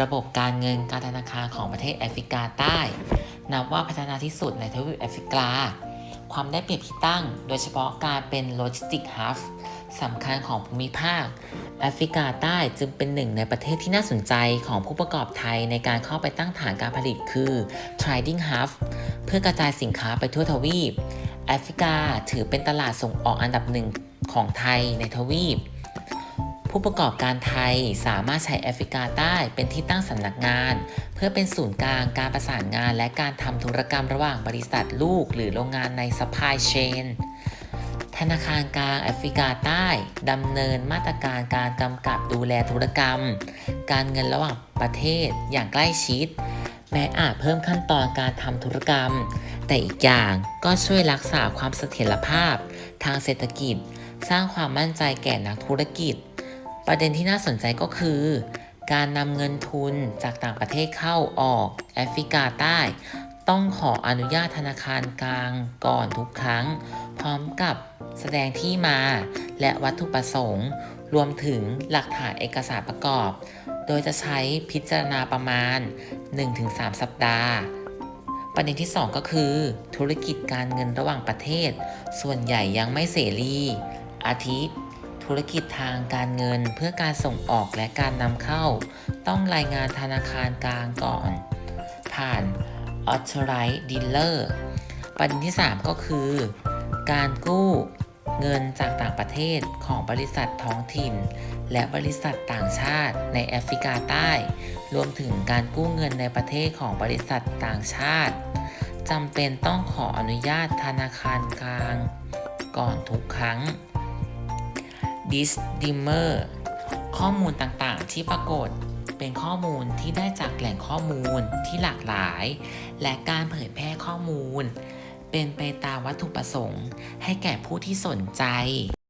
ระบบการเงินการธนาคารของประเทศแอฟริกาใต้ นับว่าพัฒนาที่สุดในทวีปแอฟริกา ความได้เปรียบที่ตั้ง โดยเฉพาะการเป็นโลจิสติกฮับสำคัญของภูมิภาค แอฟริกาใต้จึงเป็นหนึ่งในประเทศที่น่าสนใจของผู้ประกอบไทยในการเข้าไปตั้งฐานการผลิตคือ Trading Hub เพื่อกระจายสินค้าไปทั่วทวีป แอฟริกาถือเป็นตลาดส่งออกอันดับหนึ่งของไทยในทวีป ผู้ประกอบการไทยสามารถใช้แอฟริกาใต้เป็นที่ตั้งสำนักงาน เพื่อเป็นศูนย์กลางการประสานงาน และการทำธุรกรรมระหว่างบริษัทลูก หรือโรงงานใน supply chain ธนาคารกลางแอฟริกาใต้ดำเนินมาตรการการกำกับดูแลธุรกรรม การเงินระหว่างประเทศอย่างใกล้ชิด แม้อาจเพิ่มขั้นตอนการทำธุรกรรม แต่อีกอย่างก็ช่วยรักษาความเสถียรภาพ ทางเศรษฐกิจ สร้างความมั่นใจแก่นักธุรกิจ ประเด็นที่น่าสนใจก็คือ การนำเงินทุนจากต่างประเทศเข้าออกแอฟริกาใต้ ต้องขออนุญาตธนาคารกลางก่อนทุกครั้ง พร้อมกับแสดงที่มาและวัตถุประสงค์ รวมถึงหลักฐานเอกสารประกอบ โดยจะใช้พิจารณาประมาณ 1-3 สัปดาห์ประเด็นที่ 2 ก็คือ ธุรกิจการเงินระหว่างประเทศ ส่วนใหญ่ยังไม่เสรี อาทิ ธุรกิจทางการเงินเพื่อการส่งออกและการนำเข้า ต้องรายงานธนาคารกลางก่อน ผ่าน Authorized Dealer ประเด็นที่ 3 ก็คือ การกู้เงินจากต่างประเทศของบริษัทท้องถิ่น และบริษัทต่างชาติในแอฟริกาใต้ รวมถึงการกู้เงินในประเทศของบริษัทต่างชาติจำเป็นต้องขออนุญาตธนาคารกลาง ก่อนทุกครั้ง Disclaimer ข้อมูลต่างๆ ที่ปรากฏเป็นข้อมูลที่ได้จากแหล่งข้อมูลที่หลากหลาย และการเผยแพร่ข้อมูล เป็นไปตามวัตถุประสงค์ ให้แก่ผู้ที่สนใจ